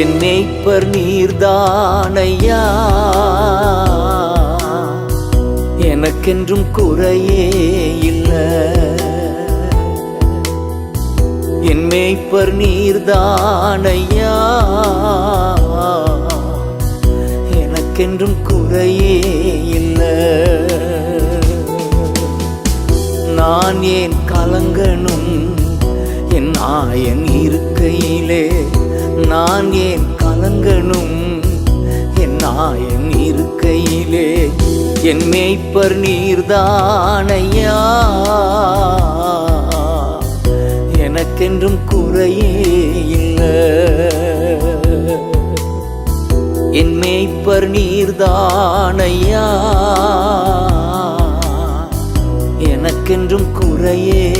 என் மேய்ப்பர் நீர்தானையா எனக்கென்றும் குறையே இல்லை. என் மேய்ப்பர் நீர்தானையா எனக்கென்றும் குறையே இல்லை. நான் ஏன் கலங்கனும் என் ஆயன் இருக்க நான் ஏன் கலங்கணும்? என் நாயன் இருக்கையிலே என் மேய்ப்பர் நீர்தானையா? எனக்கென்றும் குறையே இல்லை. என் மேய்ப்பர் நீர்தானையா? எனக்கென்றும் குறையே